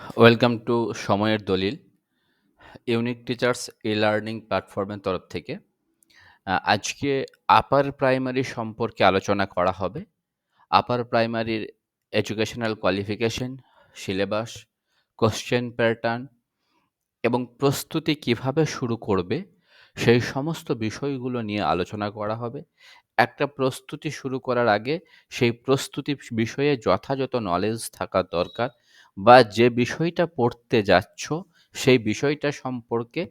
Welcome to সময়ের দলিল, unique teachers e learning প্ল্যাটফর্মের তরফ থেকে। আজকে আপার প্রাইমারি সম্পর্কে আলোচনা করা হবে। Upper প্রাইমারির educational qualification, syllabus, question pattern এবং প্রস্তুতি কীভাবে শুরু করবে সেই সমস্ত বিষয়গুলো নিয়ে আলোচনা করা হবে। একটা প্রস্তুতি শুরু করার আগে সেই প্রস্তুতি বিষয়ে যথাযথ নলেজ থাকা দরকার। বা যে বিষয়টা পড়তে যাচ্ছ, সেই বিষয়টা সম্পর্কে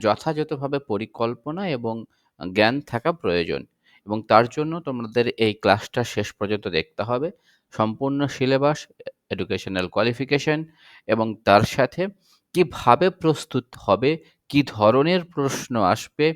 যথাযথভাবে পরিকল্পনা এবং জ্ঞান থাকা প্রয়োজন। এবং তার জন্য তোমাদের এই ক্লাসটা শেষ পর্যন্ত দেখতে হবে। সম্পূর্ণ সিলেবাস এডুকেশনাল কোয়ালিফিকেশন এবং তার সাথে কীভাবে প্রস্তুত হবে? কি ধরনের প্রশ্ন আসবে?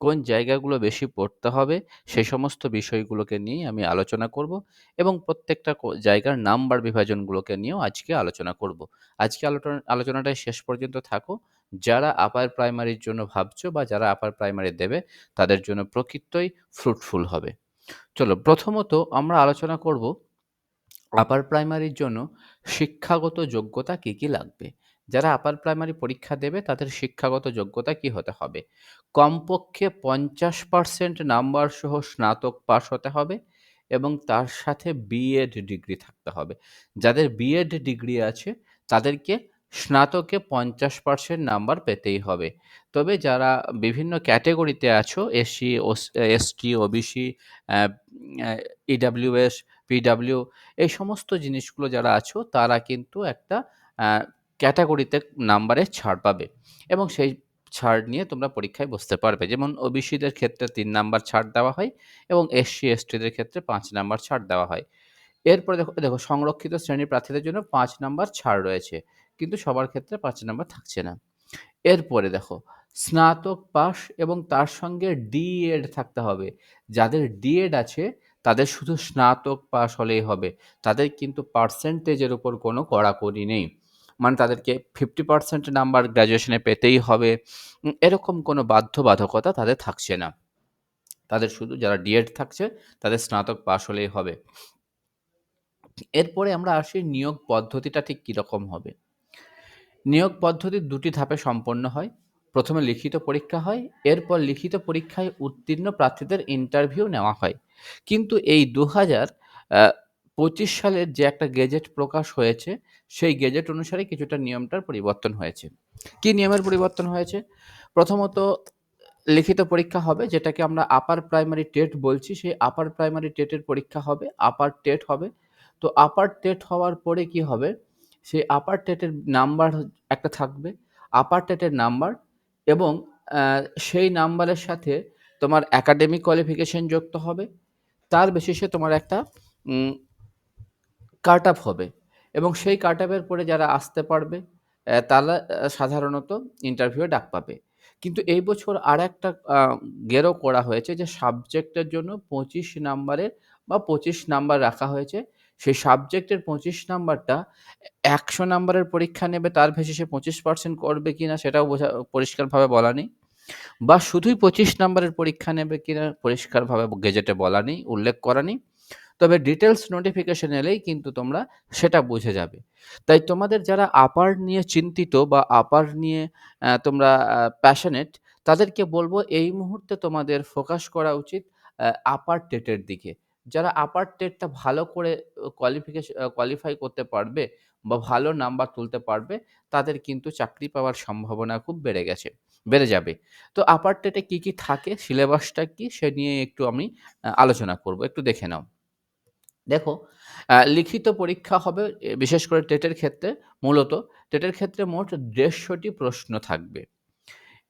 কোন জায়গাগুলো বেশি পড়তে হবে? সেই সমস্ত বিষয়গুলোকে নিয়ে আমি আলোচনা করব এবং প্রত্যেকটা জায়গার নাম্বার বিভাজনগুলোকে নিয়েও আজকে আলোচনা করব। আজকে আলোচনা আলোচনাটায় শেষ পর্যন্ত থাকো। যারা আপার প্রাইমারির জন্য ভাবছ বা যারা আপার প্রাইমারি দেবে, তাদের জন্য প্রকৃতই ফ্রুটফুল হবে। চলো, প্রথমত আমরা আলোচনা করব আপার প্রাইমারির জন্য শিক্ষাগত যোগ্যতা কি কি লাগবে? যারা আপার প্রাইমারি পরীক্ষা দেবে, তাদের শিক্ষাগত যোগ্যতা কি হতে হবে? কমপক্ষে পঞ্চাশ পার্সেন্ট নাম্বার সহ স্নাতক পাস হতে হবে এবং তার সাথে বিএড ডিগ্রি থাকতে হবে। যাদের বিএড ডিগ্রি আছে, তাদেরকে স্নাতকে পঞ্চাশ পার্সেন্ট নাম্বার পেতেই হবে। তবে যারা বিভিন্ন ক্যাটেগরিতে আছো SC ST OBC EWS PW এই সমস্ত জিনিসগুলো যারা আছো, তারা কিন্তু একটা ক্যাটাগরিতে নাম্বারে ছাড় পাবে এবং সেই ছাড় নিয়ে তোমরা পরীক্ষায় বসতে পারবে। যেমন ওবিসিদের ক্ষেত্রে তিন নাম্বার ছাড় দেওয়া হয় এবং এসসি এসটিদের ক্ষেত্রে পাঁচ নাম্বার ছাড় দেওয়া হয়। এরপরে দেখো দেখো সংরক্ষিত শ্রেণির প্রার্থীদের জন্য পাঁচ নাম্বার ছাড় রয়েছে, কিন্তু সবার ক্ষেত্রে পাঁচ নাম্বার থাকছে না। এরপরে দেখো, স্নাতক পাস এবং তার সঙ্গে ডিএড থাকতে হবে। যাদের ডিএড আছে, তাদের শুধু স্নাতক পাস হলেই হবে। তাদের কিন্তু পার্সেন্টেজের উপর কোনো কড়াকড়ি নেই। মানে তাদেরকে ফিফটি পার্সেন্ট নাম্বার গ্র্যাজুয়েশনে পেতেই হবে। এরকম কোনো বাধ্যবাধকতা তাদের থাকছে না। তাদের শুধু যারা ডিএড থাকছে, তাদের স্নাতক পাশ হলেই হবে। এরপরে আমরা আসি নিয়োগ পদ্ধতিটা ঠিক কীরকম হবে। নিয়োগ পদ্ধতি দুটি ধাপে সম্পন্ন হয়। প্রথমে লিখিত পরীক্ষা হয়, এরপর লিখিত পরীক্ষায় উত্তীর্ণ প্রার্থীদের ইন্টারভিউ নেওয়া হয়। কিন্তু এই দু হাজার পঁচিশ সালের যে একটা গেজেট প্রকাশ হয়েছে, সেই গেজেট অনুসারে কিছুটা নিয়মটার পরিবর্তন হয়েছে। কি নিয়মের পরিবর্তন হয়েছে? প্রথমত, লিখিত পরীক্ষা হবে, যেটাকে আমরা আপার প্রাইমারি টেট বলছি। সেই আপার প্রাইমারি টেটের পরীক্ষা হবে আপার টেট হবে। তো আপার টেট হওয়ার পরে কি হবে? সেই আপার টেটের নাম্বার একটা থাকবে আপার টেটের নাম্বার এবং সেই নাম্বারের সাথে তোমার একাডেমিক কোয়ালিফিকেশন যুক্ত হবে। তার বেসিসে তোমার একটা কাট আপ হবে। এবং সেই কাট আপের পরে যারা আসতে পারবে তারা সাধারণত ইন্টারভিউ ডাক পাবে। কিন্তু এই বছর আর একটা গেরো করা হয়েছে যে সাবজেক্টের জন্য পঁচিশ নাম্বারের বা পঁচিশ নাম্বার রাখা হয়েছে। সেই সাবজেক্টের পঁচিশ নাম্বারটা একশো নাম্বারের পরীক্ষা নেবে, তার ভেসে বেসিসে পঁচিশ পার্সেন্ট করবে কি না সেটাও বোঝা, পরিষ্কারভাবে বলা নেই। বা শুধুই পঁচিশ নাম্বারের পরীক্ষা নেবে কিনা, পরিষ্কারভাবে গেজেটে বলা নেই, উল্লেখ করা নেই। তবে ডিটেলস নোটিফিকেশন এলেই কিন্তু তোমরা সেটা বুঝে যাবে। তাই তোমাদের যারা আপার নিয়ে চিন্তিত বা আপার নিয়ে তোমরা প্যাশনেট তাদেরকে বলব এই মুহূর্তে তোমাদের ফোকাস করা উচিত আপার টেটের দিকে। যারা আপার টেটটা ভালো করে কোয়ালিফিকেশন কোয়ালিফাই করতে পারবে বা ভালো নাম্বার তুলতে পারবে, তাদের কিন্তু চাকরি পাওয়ার সম্ভাবনা খুব বেড়ে গেছে, বেড়ে যাবে। তো আপার টেটে কী কী থাকে সিলেবাসটা কি, সে নিয়ে একটু আমি আলোচনা করব। একটু দেখে নাও। দেখো লিখিত পরীক্ষা হবে বিশেষ করে টেটের ক্ষেত্রে মূলত টেটের ক্ষেত্রে মোট ১৫০টি প্রশ্ন থাকবে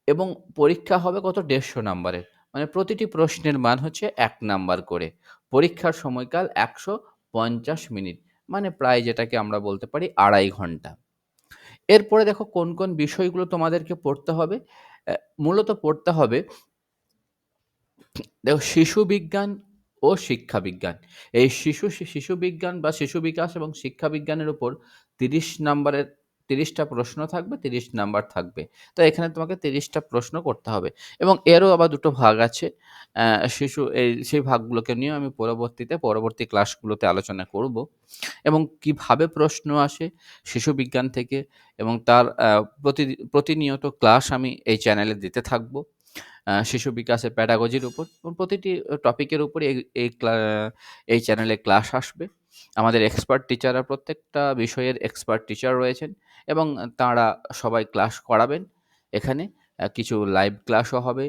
এবং পরীক্ষা হবে কত ১৫০ নাম্বারের। মানে প্রতিটি প্রশ্নের মান হচ্ছে এক নাম্বার করে। পরীক্ষার সময়কাল ১৫০ মিনিট। মানে প্রায় যেটাকে আমরা বলতে পারি ২.৫ ঘণ্টা। এরপরে দেখো কোন, কোন বিষয়গুলো তোমাদেরকে পড়তে হবে। মূলত পড়তে হবে দেখো শিশু বিজ্ঞান ও শিক্ষা বিজ্ঞান এই শিশু শিশু বিজ্ঞান বা শিশু বিকাশ এবং শিক্ষা বিজ্ঞানের উপর তিরিশ নাম্বারের তিরিশটা প্রশ্ন থাকবে, তিরিশ নাম্বার থাকবে। তো এখানে তোমাকে তিরিশটা প্রশ্ন করতে হবে এবং এরও আবার দুটো ভাগ আছে। শিশু এই, সেই ভাগগুলোকে নিয়েও আমি পরবর্তীতে, পরবর্তী ক্লাসগুলোতে আলোচনা করব এবং কীভাবে প্রশ্ন আসে শিশু বিজ্ঞান থেকে এবং তার প্রতি, প্রতিনিয়ত ক্লাস আমি এই চ্যানেলে দিতে থাকব। শিশু বিকাশের প্যাডাগজির উপর প্রতিটি টপিকের উপরে এই এই এই চ্যানেলে ক্লাস আসবে। আমাদের এক্সপার্ট টিচাররা প্রত্যেকটা বিষয়ের এক্সপার্ট টিচার রয়েছেন এবং তাঁরা সবাই ক্লাস করাবেন এখানে। কিছু লাইভ ক্লাসও হবে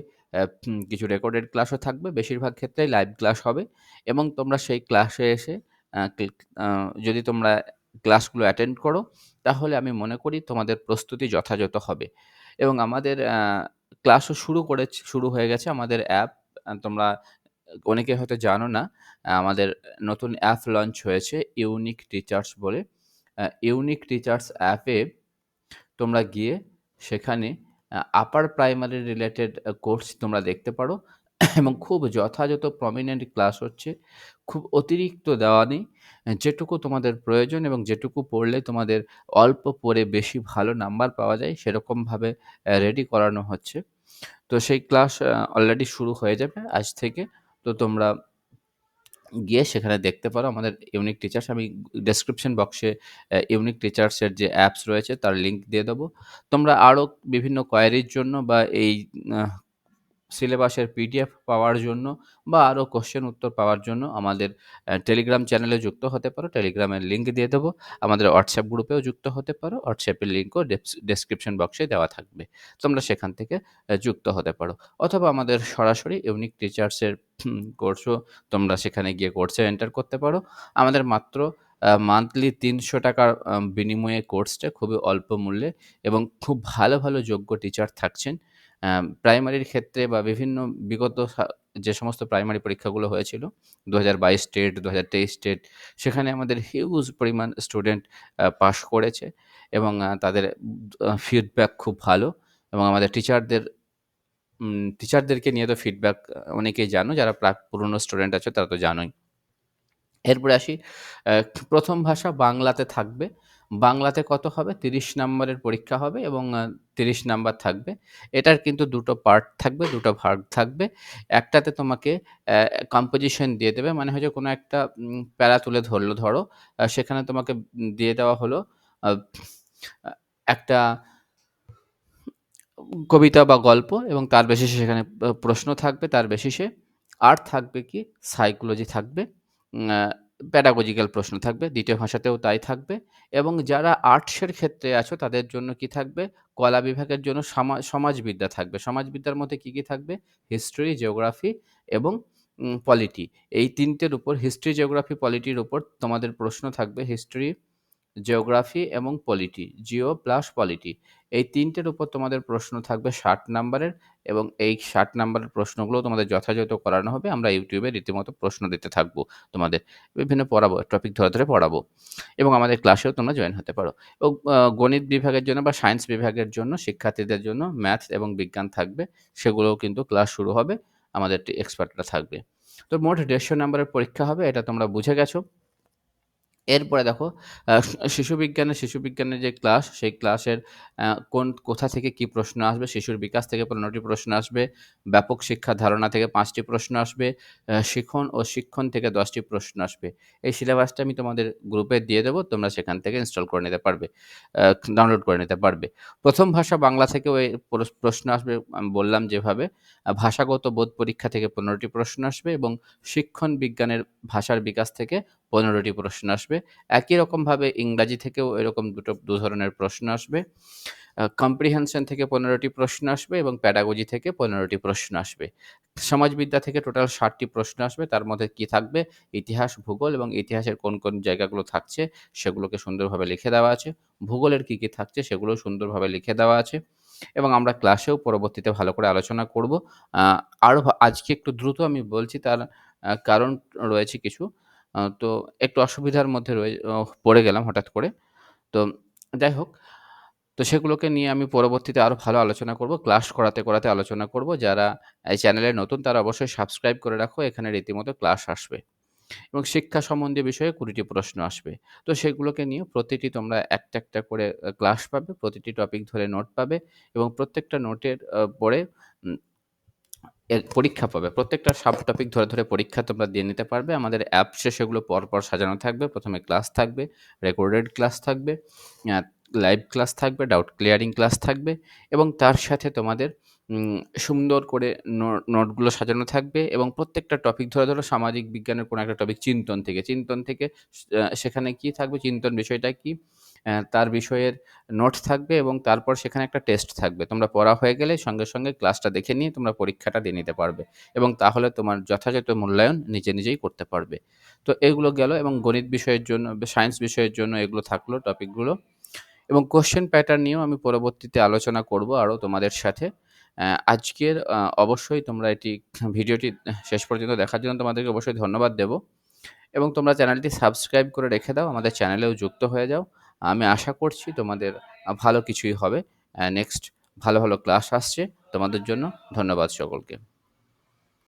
কিছু রেকর্ডেড ক্লাসও থাকবে, বেশিরভাগ ক্ষেত্রেই লাইভ ক্লাস হবে এবং তোমরা সেই ক্লাসে এসে যদি তোমরা ক্লাসগুলো অ্যাটেন্ড করো, তাহলে আমি মনে করি তোমাদের প্রস্তুতি যথাযথ হবে। এবং আমাদের ক্লাসও শুরু করে শুরু হয়ে গেছে আমাদের অ্যাপ তোমরা অনেকে হয়তো জানো না আমাদের নতুন অ্যাপ লঞ্চ হয়েছে ইউনিক টিচার্স বলে। ইউনিক টিচার্স অ্যাপে তোমরা গিয়ে সেখানে আপার প্রাইমারি রিলেটেড কোর্স তোমরা দেখতে পারো। এবং খুব যথাযথ প্রমিনেন্ট ক্লাস হচ্ছে। খুব অতিরিক্ত দেওয়া নেই। যেটুকু তোমাদের প্রয়োজন এবং যেটুকু পড়লে তোমাদের অল্প পড়ে বেশি ভালো নাম্বার পাওয়া যায়, সেরকমভাবে রেডি করানো হচ্ছে। তো সেই ক্লাস অলরেডি শুরু হয়ে যাবে আজ থেকে। তো তোমরা গিয়ে সেখানে দেখতে পারো আমাদের ইউনিক টিচার্স আমি ডেসক্রিপশন বক্সে ইউনিক টিচার্সের যে অ্যাপস রয়েছে, তার লিঙ্ক দিয়ে দেবো। তোমরা আরও বিভিন্ন কোয়ারির জন্য বা এই সিলেবাসের পিডিএফ পাওয়ার জন্য বা আরও কোশ্চেন উত্তর পাওয়ার জন্য আমাদের টেলিগ্রাম চ্যানেলে যুক্ত হতে পারো। টেলিগ্রামের লিঙ্ক দিয়ে দেবো। আমাদের হোয়াটসঅ্যাপ গ্রুপেও যুক্ত হতে পারো। হোয়াটসঅ্যাপের লিঙ্কও ডেসক্রিপশন বক্সে দেওয়া থাকবে। তোমরা সেখান থেকে যুক্ত হতে পারো। অথবা আমাদের সরাসরি ইউনিক টিচার্সের কোর্সও তোমরা সেখানে গিয়ে কোর্সে এন্টার করতে পারো। আমাদের মাত্র মান্থলি তিনশো টাকার বিনিময়ে কোর্সটা খুবই অল্প মূল্যে এবং খুব ভালো ভালো যোগ্য টিচার থাকছেন। প্রাইমারির ক্ষেত্রে বা বিভিন্ন বিগত যে সমস্ত প্রাইমারি পরীক্ষাগুলো হয়েছিল দু হাজার বাইশ স্টেট দু হাজার তেইশ স্টেট সেখানে আমাদের হিউজ পরিমাণ স্টুডেন্ট পাশ করেছে এবং তাদের ফিডব্যাক খুব ভালো এবং আমাদের টিচারদের টিচারদেরকে নিয়ে তো ফিডব্যাক অনেকেই জানো, যারা প্রাক পুরনো স্টুডেন্ট আছে তারা তো জানোই। এরপরে আসি প্রথম ভাষা বাংলাতে থাকবে। বাংলাতে কত হবে? তিরিশ নাম্বারের পরীক্ষা হবে এবং তিরিশ নাম্বার থাকবে। এটার কিন্তু দুটো পার্ট থাকবে, দুটো ভাগ থাকবে। একটাতে তোমাকে কম্পোজিশন দিয়ে দেবে মানে হচ্ছে কোনো একটা প্যারা তুলে ধরলো, ধরো সেখানে তোমাকে দিয়ে দেওয়া হলো একটা কবিতা বা গল্প এবং তার বেশিসে সেখানে প্রশ্ন থাকবে, তার বেশিসে আর থাকবে কি? সাইকোলজি থাকবে। প্যাডাগজিক্যাল প্রশ্ন থাকবে, দ্বিতীয় ভাষাতেও তাই থাকবে এবং যারা আর্টসের ক্ষেত্রে আছো তাদের জন্য কি থাকবে? কলা বিভাগের জন্য সমাজবিদ্যা থাকবে। সমাজবিদ্যার মধ্যে কি কি থাকবে? হিস্ট্রি জিওগ্রাফি এবং পলিটি এই তিনটের উপর হিস্ট্রি জিওগ্রাফি পলিটির উপর তোমাদের প্রশ্ন থাকবে। হিস্ট্রি জিওগ্রাফি এবং পলিটি জিও প্লাস পলিটি এই তিনটের উপর তোমাদের প্রশ্ন থাকবে ষাট নাম্বারের এবং এই ষাট নাম্বারের প্রশ্নগুলো তোমাদের যথাযথ করানো হবে, আমরা ইউটিউবে রীতিমতো প্রশ্ন দিতে থাকব তোমাদের বিভিন্ন পড়াবো টপিক ধরে ধরে পড়াবো এবং আমাদের ক্লাসেও তোমরা জয়েন হতে পারো। এবং গণিত বিভাগের জন্য বা সায়েন্স বিভাগের জন্য শিক্ষার্থীদের জন্য ম্যাথ এবং বিজ্ঞান থাকবে, সেগুলোও কিন্তু ক্লাস শুরু হবে, আমাদের এক্সপার্টরা থাকবে। তো মোট দেড়শো নাম্বারের পরীক্ষা হবে, এটা তোমরা বুঝে গেছো। এরপরে দেখো শিশু বিজ্ঞানের শিশু বিজ্ঞানের যে ক্লাস সেই ক্লাসের কোন, কোথা থেকে কি প্রশ্ন আসবে? শিশুর বিকাশ থেকে পনেরোটি প্রশ্ন আসবে, ব্যাপক শিক্ষা ধারণা থেকে পাঁচটি প্রশ্ন আসবে শিখন ও শিক্ষণ থেকে দশটি প্রশ্ন আসবে। এই সিলেবাসটা আমি তোমাদের গ্রুপে দিয়ে দেবো, তোমরা সেখান থেকে ইনস্টল করে নিতে পারবে ডাউনলোড করে নিতে পারবে। প্রথম ভাষা বাংলা থেকে ওই প্রশ্ন আসবে, আমি বললাম যেভাবে ভাষাগত বোধ পরীক্ষা থেকে পনেরোটি প্রশ্ন আসবে এবং শিক্ষণ বিজ্ঞানের ভাষার বিকাশ থেকে পনেরোটি প্রশ্ন আসবে। একই রকমভাবে ইংরাজি থেকেও এরকম দুটো, দু ধরনের প্রশ্ন আসবে। কম্প্রিহেনশন থেকে পনেরোটি প্রশ্ন আসবে এবং প্যাডাগজি থেকে পনেরোটি প্রশ্ন আসবে। সমাজবিদ্যা থেকে টোটাল ষাটটি প্রশ্ন আসবে। তার মধ্যে কি থাকবে? ইতিহাস, ভূগোল এবং ইতিহাসের কোন কোন জায়গাগুলো থাকছে সেগুলোকে সুন্দরভাবে লিখে দেওয়া আছে। ভূগোলের কী কী থাকছে সেগুলো সুন্দরভাবে লিখে দেওয়া আছে এবং আমরা ক্লাসেও পরবর্তীতে ভালো করে আলোচনা করব। আরও আজকে একটু দ্রুত আমি বলছি তার কারণ রয়েছে কিছু। তো একটু অসুবিধার মধ্যে রয়ে পড়ে গেলাম হঠাৎ করে। তো যাই হোক, তো সেগুলোকে নিয়ে আমি পরবর্তীতে আরও ভালো আলোচনা করব, ক্লাস করাতে করাতে আলোচনা করব। যারা এই চ্যানেলে নতুন তারা অবশ্যই সাবস্ক্রাইব করে রাখো, এখানে রীতিমতো ক্লাস আসবে। এবং শিক্ষা সম্বন্ধীয় বিষয়ে কুড়িটি প্রশ্ন আসবে। তো সেগুলোকে নিয়ে প্রতিটি তোমরা একটা একটা করে ক্লাস পাবে, প্রতিটি টপিক ধরে নোট পাবে এবং প্রত্যেকটা নোটের পরে পরীক্ষা পাবে। প্রত্যেকটা সাব টপিক ধরে ধরে পরীক্ষা তোমরা দিয়ে নিতে পারবে। আমাদের অ্যাপসে সেগুলো পরপর সাজানো থাকবে। প্রথমে ক্লাস থাকবে রেকর্ডেড ক্লাস থাকবে লাইভ ক্লাস থাকবে ডাউট ক্লিয়ারিং ক্লাস থাকবে এবং তার সাথে তোমাদের সুন্দর করে নোটগুলো সাজানো থাকবে এবং প্রত্যেকটা টপিক ধরে, ধরো সামাজিক বিজ্ঞানের কোনো একটা টপিক চিন্তন থেকে। চিন্তন থেকে সেখানে কি থাকবে? চিন্তন বিষয়টা কি? তার বিষয়ের নোট থাকবে এবং তারপর সেখানে একটা টেস্ট থাকবে। তোমরা পড়া হয়ে গেলে সঙ্গে সঙ্গে ক্লাসটা দেখে নিয়ে তোমরা পরীক্ষাটা দিয়ে নিতে পারবে এবং তাহলে তোমার যথাযথ মূল্যায়ন নিজে নিজেই করতে পারবে। তো এগুলো গেল এবং গণিত বিষয়ের জন্য সায়েন্স বিষয়ের জন্য এগুলো থাকল টপিকগুলো এবং কোশ্চেন প্যাটার্ন নিয়েও আমি পরবর্তীতে আলোচনা করব আরও তোমাদের সাথে। আজকের অবশ্যই তোমরা এটি ভিডিওটি শেষ পর্যন্ত দেখার জন্য তোমাদেরকে অবশ্যই ধন্যবাদ দেব। এবং তোমরা চ্যানেলটি সাবস্ক্রাইব করে রেখে দাও, আমাদের চ্যানেলেও যুক্ত হয়ে যাও। আমি আশা করছি তোমাদের ভালো কিছুই হবে। নেক্সট ভালো ভালো ক্লাস আসছে। তোমাদের জন্য ধন্যবাদ সকলকে।